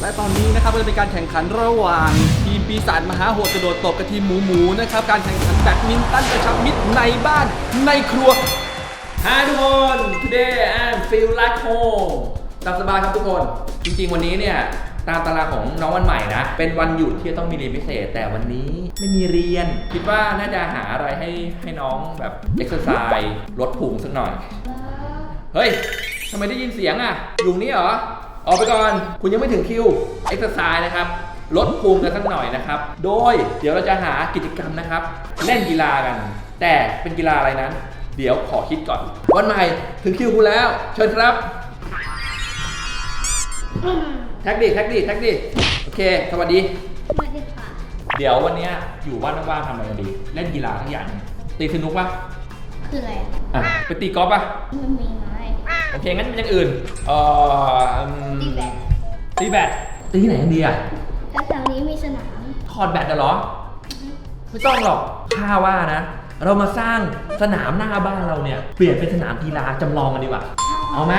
และตอนนี้นะครับก็จะเป็นการแข่งขันระหว่าง ทีมปีศาจมหาโหดกระโดดตบกับทีมหมูหมูนะครับการแข่งขันแบดมินตันกระชับมิตรในบ้านในครัว Hi ทุกคน today I feel like home ตามสบายครับทุกคน จริงๆ วันนี้เนี่ย ตามตารางของน้องวันใหม่นะ เป็นวันหยุดที่จะต้องมีเรียนพิเศษ แต่วันนี้ไม่มีเรียน คิดว่าน่าจะหาอะไรให้ให้น้องแบบเอ็กซ์ไซส์ลดพุงสักหน่อย เฮ้ยทำไมได้ยินเสียงอะ อยู่นี่เหรอ ออกไปก่อน คุณยังไม่ถึงคิวเอ็กซ์ไซส์นะครับ ลดพุงกันสักหน่อยนะครับ โดยเดี๋ยวเราจะหากิจกรรมนะครับ เล่นกีฬากัน แต่เป็นกีฬาอะไรนั้น เดี๋ยวขอคิดก่อน วันใหม่ถึงคิวคุณแล้ว เชิญครับ แท็กดิแท็กดิแท็กดิโอเค สวัสดี ไม่ได้ค่ะเดี๋ยววันเนี้ยอยู่บ้านว่างๆทำอะไรกันดี เล่นกีฬาทั้งอย่างหนึ่งตีสนุกปะคืออะไรอะ ไปตีกอล์ฟปะมันมีไม้ โอเคงั้นเป็นอย่างอื่นเอ่ออืมตีแบดตีแบดตีที่ไหนกันดีอะแล้วแถวนี้มีสนามถอดแบตเหรอ ไม่ต้องหรอกข้าว่านะ เรามาสร้างสนามหน้าบ้านเราเนี่ย เปลี่ยนเป็นสนามกีฬาจำลองกันดีกว่า เอาไหม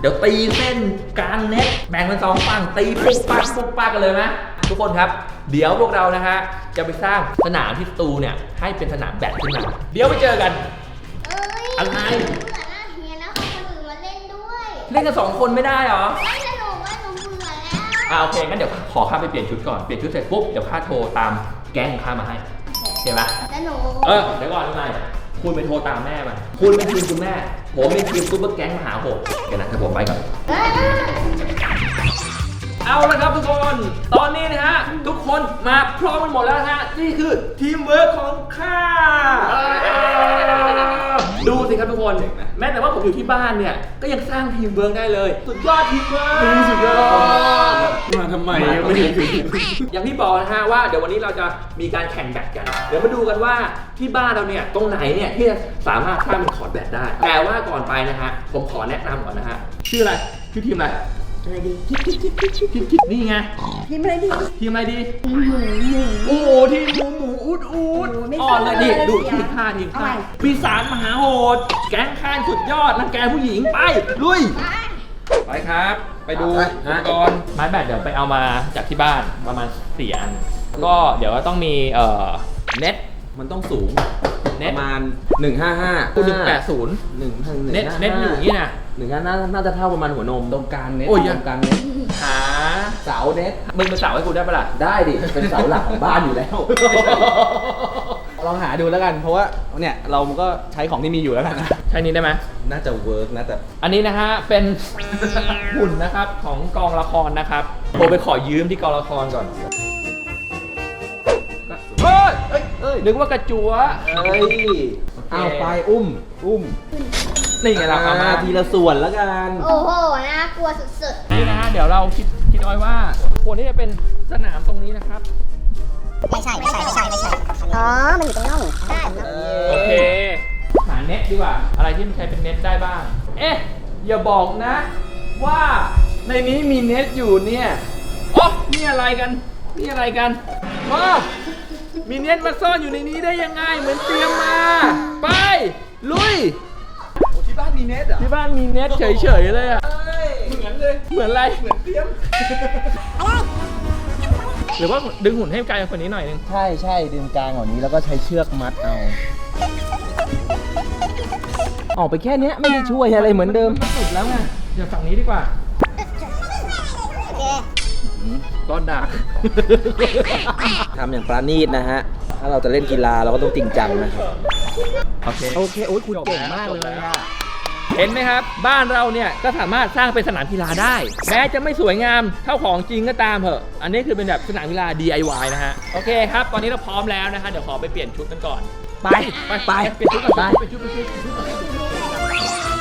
เดี๋ยวตีเส้นกลางเน็ตแบ่งเป็นสองฝั่งตีปุ๊กปักปุ๊กปักกันเลยไหมทุกคนครับ เดี๋ยวพวกเรานะฮะจะไปสร้างสนามที่สตูเนี่ยให้เป็นสนามแบดขึ้นมาเดี๋ยวไปเจอกันเอ้ยอะไร เล่นกันสองคนไม่ได้เหรอ ไม่สนุกว่าหนูเบื่อแล้วอ่าโอเคงั้นเดี๋ยวขอข้าไปเปลี่ยนชุดก่อนเปลี่ยนชุดเสร็จปุ๊บเดี๋ยวข้าโทรตามแก๊งของข้ามาให้โอเคปะแล้วหนูเออเดี๋ยวก่อนทำไมคุณไปโทรตามแม่มาคุณเป็นทีมคุณแม่ ผมเป็นทีมซุปเปอร์แก๊งมหาโหดเดี๋ยวนะเดี๋ยวผมไปก่อนเอ้ยเอาละครับทุกคน ตอนนี้นะฮะ ทุกคนมาพร้อมกันหมดแล้วนะฮะ นี่คือทีมเวิร์คของข้าดู สิครับทุกคน แม้แต่ว่าผมอยู่ที่บ้านเนี่ย ก็ยังสร้างทีมเวิร์คได้เลย สุดยอดทีมเวิร์คสุดยอด มาทำไมยังไม่ถึงอย่างที่บอกนะฮะว่าเดี๋ยววันนี้เราจะมีการแข่งแบดกัน เดี๋ยวมาดูกันว่าที่บ้านเราเนี่ยตรงไหนเนี่ยที่จะสามารถสร้างเป็นคอร์ดแบดได้ แต่ว่าก่อนไปนะฮะผมขอแนะนำก่อนนะฮะชื่ออะไรชื่อทีมอะไร อะไรดีคิดคิดคิดคิดคิดคิดนี่ไงพิมอะไรดีทีมอะไรดี หมูหมู โอ้โหทีมหมูหมูอุดอุดโอ้ไม่อ่อนเลยดิดูเสียทีมข้าทีมข้าอาใหม่ปีศาจมหาโหด แก๊งข้านสุดยอดรังแกผู้หญิงไปลุย ไปครับ ไปดูไป อุปกรณ์ไม้แบตเดี๋ยวไปเอามาจากที่บ้านประมาณสี่อัน ก็เดี๋ยวต้องมีเอ่อเน็ต มันต้องสูงเน็ปตระมาณ 155คูณหนึ่งแปดศูนย์หนึ่งพันเน็ตเน็ตอยู่อย่างนี้นะ หนึ่งห้าน่าน่าจะเท่าประมาณหัวนมตรงกลางเน็ตโอ้ย ตรงกลางเน็ตหาเสาเน็ตมึงเป็นสาวให้กูได้ปะล่ะ ได้ดิเป็นเสาหลักของบ้านอยู่แล้ว ลองหาดูแล้วกัน เพราะว่าเนี่ยเราก็ใช้ของที่มีอยู่แล้วกันนะใช่นี้ได้ไหม น่าจะเวิร์กนะแต่ อันนี้นะฮะ เป็น หุ่นนะครับของกองละครนะครับโทรไปขอยืมที่กองละครก่อน อ้ยเอ้ยนึกว่ากระจัวเอ้ยเอาไปอุ้ม อุ้มนี่ไงเราเอามาทีละส่วนแล้วกันโอ้โห น่ากลัวสุดนี่นะฮะเดี๋ยวเราคิดคิดเอาไว้ว่าควรที่จะเป็นสนามตรงนี้นะครับไม่ใช่ ไม่ใช่ ไม่ใช่ ไม่ใช่ อ๋อ มันอยู่ตรงน่องใช่โอเคหาเน็ตดีกว่า อะไรที่มันใช้เป็นเน็ตได้บ้าง เอ๊ะอย่าบอกนะ ว่าในนี้มีเน็ตอยู่เนี่ยอ๋อนี่อะไรกันนี่อะไรกันอ๋อ มีเน็ตมาซ่อนอยู่ในนี้ได้ยังไง เหมือนเตรียมมา ไป ลุยที่บ้านมีเน็ตเหรอที่บ้านมีเน็ตเฉยๆเลยอะเหมือนเลย เหมือนอะไร เหมือนเตรียม หรือว่าดึงหุ่นให้ไกลกว่านี้หน่อยนึง ใช่ใช่ดึงกลางกว่านี้แล้วก็ใช้เชือกมัดเอา ออกไปแค่เนี้ยไม่ได้ช่วยอะไรเหมือนเดิมนสุดแล้วไง เดี๋ยวฝั่งนี้ดีกว่า โอเค ก้อนดาทำอย่างปราณีตนะฮะ ถ้าเราจะเล่นกีฬาเราก็ต้องจริงจังนะครับ โอเค โอเค โอ้ยคุณเก่งมากเลยอะเห็นไหมครับ บ้านเราเนี่ยก็สามารถสร้างเป็นสนามกีฬาได้ แม้จะไม่สวยงามเท่าของจริงก็ตามเถอะ อันนี้คือเป็นแบบสนามกีฬา DIY นะฮะ โอเคครับ ตอนนี้เราพร้อมแล้วนะฮะ เดี๋ยวขอไปเปลี่ยนชุดกันก่อน ไป ไป ไป เปลี่ยนชุดก่อนไปเปลี่ยนชุดเปลี่ยนชุด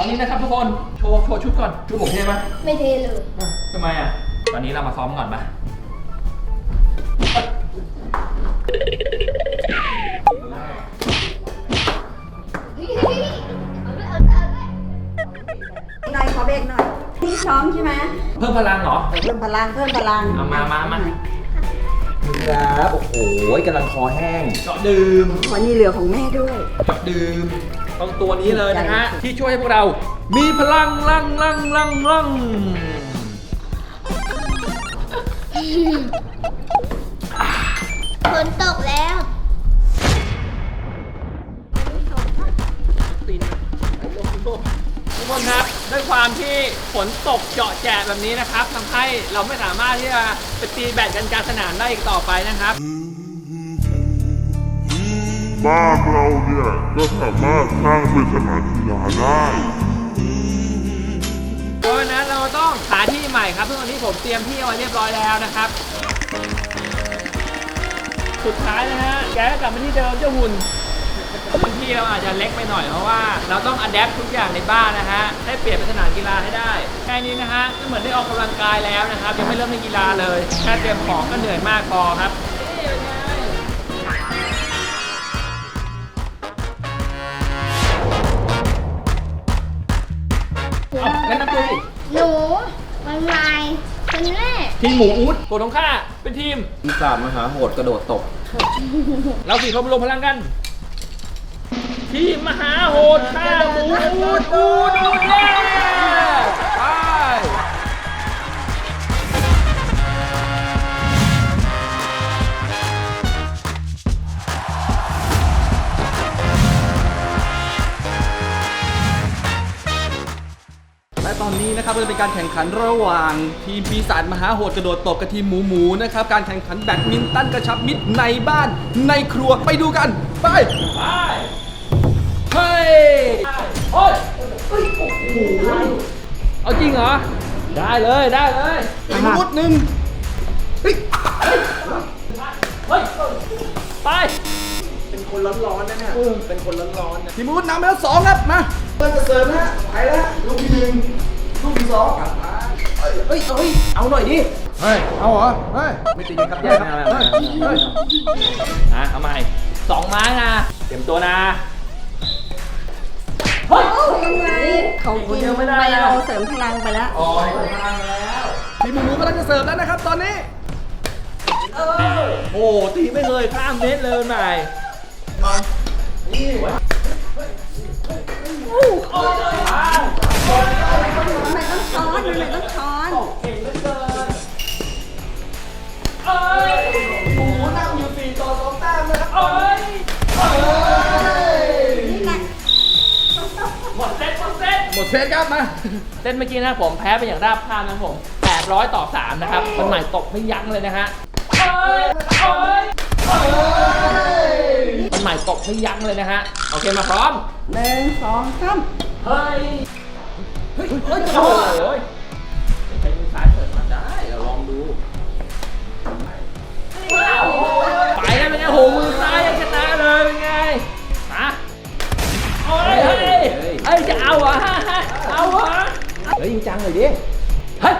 อนนี้นะครับทุกคน โชว์โชว์ชุดก่อนชุดผมเท่ไหมๆไม่เทเลยอะทำไมอะ ตอนนี้เรามาซ้อมก่อนปะหน่อยขอเบรกหน่อยที่ซ้อมใช่ไหมเพิ่มพลังเหรอ เพิ่มพลังเพิ่มพลังเอามามามา ครับโอ้โหกำลังคอแห้งเจาะดื่มวันนี้เหลือของแม่ด้วยกับดื่ม ต้องตัวนี้เลยนะฮะ ที่ช่วยให้พวกเรา มีพลังลังลังลังลังฝนตกแล้วทุกคนครับด้วยความที่ฝนตกเจาะแจะแบบนี้นะครับทำให้เราไม่สามารถที่จะไปตีแบดกันกลารสนามได้อีกต่อไปนะครับ บ้านเราเนี่ยก็สามารถสร้างเป็นสนามกีฬาได้เพราะฉะนั้นเราต้องหาที่ใหม่ครับซึ่งวันนี้ผมเตรียมที่เอาไว้เรียบร้อยแล้วนะครับ สุดท้ายนะฮะแกก็กลับมาที่เดิมเจ้าหุ่นพื้นที่เราอาจจะเล็กไปหน่อยเพราะว่าเราต้องอัดแอปทุกอย่างในบ้านนะฮะให้เปลี่ยนเป็นสนามกีฬาให้ได้แค่นี้นะฮะก็เหมือนได้ออกกำลังกายแล้วนะครับยังไม่เริ่มเล่นกีฬาเลยแค่เตรียมของก็เหนื่อยมากพอครับ เอางั้นนับดูดิหนูมันไม้คนแรกทีมหมูอูดกดของข้าเป็นทีม ปีศาจมหาโหดกระโดดตก เราสี่คนมารวมพลังกัน ทีมมหาโหดข้าหมูอูดอูดอูดเย้ไตอนนี้นะครับก็จะเป็นการแข่งขันระหว่าง ทีมปีศาจมหาโหดกระโดดตบกับทีมหมูหมูนะครับ การแข่งขันแบดมินตันกระชับมิตรในบ้านในครัวไปดูกัน ไป ไปเฮ้ยโอ้ยเฮ้ยโอ้โหเอาจริงเหรอ ได้เลยได้เลยทีมมุดหนึ่งเฮ้ยเฮ้ยไปทีมมุดนำไปแล้วสองครับมาเปิดจะเสริมนะฮะไปแล้วลูกที่หนึ่ง ลูกที่สองกลับมาเอ้ยเอ้ยเอ้ยเอาหน่อยดิ เฮ้ย เอาเหรอ เฮ้ย ไม่ตีกันครับแย่ครับเฮ้ยเฮ้ยอะเอาใหม่สองไม้นะ เตรียมตัวนะเฮ้ยเขาคนเดียวไม่ได้เราเสริมพลังไปแล้วอ๋อเปิดพลังแล้วทีมหมูหมูกำลังจะเสิร์ฟแล้วนะครับ ตอนนี้โอ้ตีไม่เคยข้ามเน็ตเลยใหม่เทำไมต้องช้อนทำไมต้องช้อนก่งเหลือเกินเอ้ยหมูนั่งอยู่สี่ต่อสองแต้มนะครับเอ้ยเอ้ยนี่แหละหมดเซตหมดเซตหมดเซตครับมาเซตเมื่อกี้นะผมแพ้ไปอย่างราบคาบนะครับผม800 ต่อ 3 นะครับคนใหม่ตกไม่ยั้งเลยนะฮะ เอ้ยเอ้ยเอ้ยคน ใหม่ตกไม่ยั้งเลยนะฮะ โอเคมาพร้อมหนึ่งสองสามเฮ้ย เฮ้ยเฮ้ยโอ้โหใช้มือซ้ายเปิดมาได้ เราลองดู ไปแล้วเป็นไงโหมือซ้ายยังชนะเลยเป็นไงฮะโอ้ยเฮ้ยเฮ้ยจะเอาเหรอฮะฮะเอาเหรอเฮ้ยจริงจังเลยดิ เฮ้ย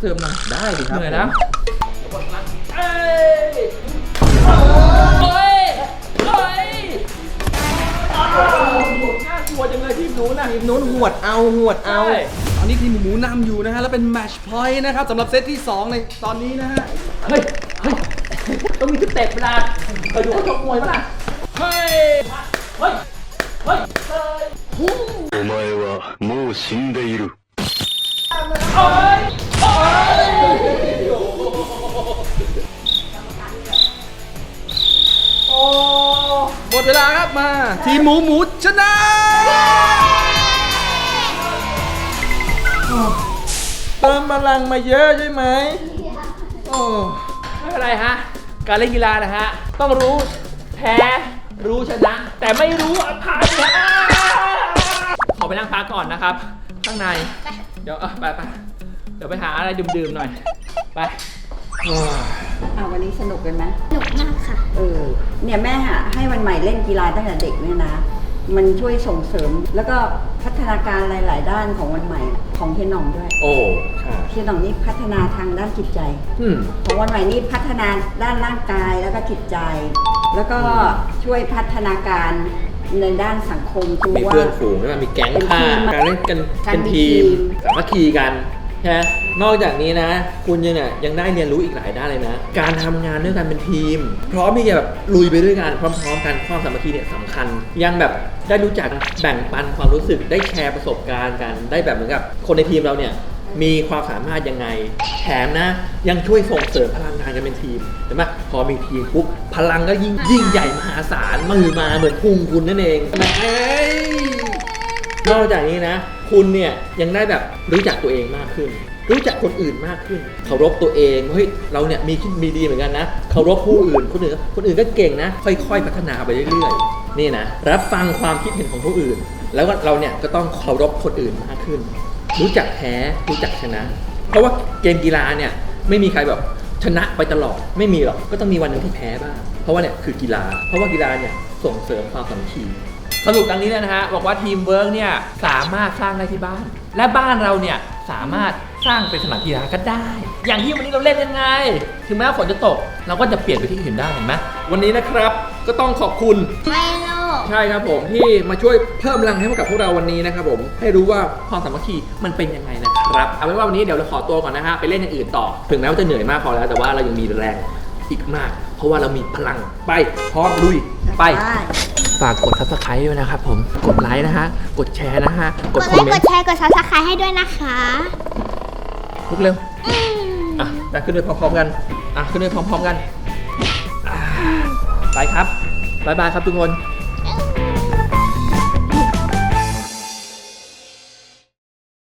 เติมหน่อย ได้สิครับ เหนื่อยแล้วเอ้ยเฮ้ยเฮ้ยอ้าวน่ากลัวจังเลยทีมนู้นน่ะ ทีมนู้นหวดเอาหวดเอา ใช่ ตอนนี้ทีมหมูหมูนำอยู่นะฮะ แล้วเป็นแมชพอยต์นะครับสำหรับเซตที่ 2 ในตอนนี้นะฮะ เฮ้ย เฮ้ย ต้องมีสเต็ปเวลาเคยดูเขาชกมวยปะล่ะ เฮ้ย เฮ้ย เฮ้ย เฮ้ย お前はもう死んでいる。 เฮ้ยเฮ้ยโอ้หมดเวลาครับมา ทีมหมูหมูชนะเติมพลังมาเยอะใช่ไหมโอ้ไม่เป็นไรฮะ การเล่นกีฬานะฮะ ต้องรู้แพ้รู้ชนะ แต่ไม่รู้อภัยฮะขอไปนั่งพักก่อนนะครับ ข้างใน เดี๋ยวเออไปไป เดี๋ยวไปหาอะไรดื่มๆหน่อย ไปอ่าวันนี้สนุกกันไหมหนุกมากค่ะ เออ เนี่ยแม่หาให้วันใหม่เล่นกีฬาตั้งแต่เด็กเนี่ยนะ มันช่วยส่งเสริม แล้วก็พัฒนาการหลาย ๆ ด้านของวันใหม่ของเฮียหน่องด้วยโอ้ใช่เฮียหน่องนี่พัฒนาทางด้านจิตใจอืม ของวันใหม่นี่พัฒนาด้านร่างกายแล้วก็จิตใจ แล้วก็ช่วยพัฒนาการในด้านสังคมคือมีว่า เพื่อนฝูงใช่ไหมมีแก๊งเป็นค่าทีมการเล่นกันการเป็นมีทีมทีมสามัคคีกัน ใช่ไหมนอกจากนี้นะ คุณยังเนี่ยยังได้เรียนรู้อีกหลายด้านเลยนะ การทำงานด้วยกันเป็นทีม พร้อมที่จะแบบลุยไปด้วยกันพร้อมๆกันความสามัคคีเนี่ยสำคัญ ยังแบบได้รู้จักแบ่งปันความรู้สึกได้แชร์ประสบการณ์กันได้แบบเหมือนกับคนในทีมเราเนี่ยมีความสามารถยังไงแถมนะ ยังช่วยส่งเสริมพลังงานกันเป็นทีมเห็นไหมพอมีทีมปุ๊บพลังก็ยิ่งยิ่งใหญ่มหาศาลมือมาเหมือนพุงคุณนั่นเองแหมนอกจากนี้นะ คุณเนี่ยยังได้แบบรู้จักตัวเองมากขึ้น รู้จักคนอื่นมากขึ้นเคารพตัวเองเฮ้ยเราเนี่ยมีมีดีเหมือนกันนะเคารพผู้อื่นคนอื่นคนอื่นก็เก่งนะ ค่อย ๆ พัฒนาไปเรื่อยๆ นี่นะรับฟังความคิดเห็นของผู้อื่น แล้วก็เราเนี่ยก็ต้องเคารพคนอื่นมากขึ้น รู้จักแพ้รู้จักชนะ เพราะว่าเกมกีฬาเนี่ยไม่มีใครแบบชนะไปตลอดไม่มีหรอกก็ต้องมีวันหนึ่งที่แพ้บ้างเพราะว่าเนี่ยคือกีฬา เพราะว่ากีฬาเนี่ยส่งเสริมความสามัคคี สรุปดังนี้เลยนะฮะ บอกว่าทีมเวิร์กเนี่ยสามารถสร้างได้ที่บ้าน และบ้านเราเนี่ยสามารถสร้างเป็นสนามกีฬาก็ได้ อย่างที่วันนี้เราเล่นยังไง ถึงแม้ว่าฝนจะตก เราก็จะเปลี่ยนไปที่อื่นได้เห็นไหมวันนี้นะครับก็ต้องขอบคุณ ไม่โลกใช่ครับผมที่มาช่วยเพิ่มพลังให้กับพวกเราวันนี้นะครับผมให้รู้ว่าความสามัคคีมันเป็นยังไงนะครับเอาเป็นว่าวันนี้เดี๋ยวเราขอตัวก่อนนะฮะไปเล่นอย่างอื่นต่อ ถึงแม้ว่าจะเหนื่อยมากพอแล้วแต่ว่าเรายังมีแรงอีกมาก เพราะว่าเรามีพลังไปพร้อมลุยไป ฝากกด subscribe ด้วยนะครับผม กดไลค์นะฮะ กดแชร์นะฮะ กกดดคไลอมค์เมกนดต์แชร์กดซับสไครต์ให้ด้วยนะคะลุกเร็ว อืมอะไปขึ้นด้วยพร้อมๆกัน อะขึ้นด้วยพร้อมๆกันอ่าไปครับบ๊ายบายครับทุกคน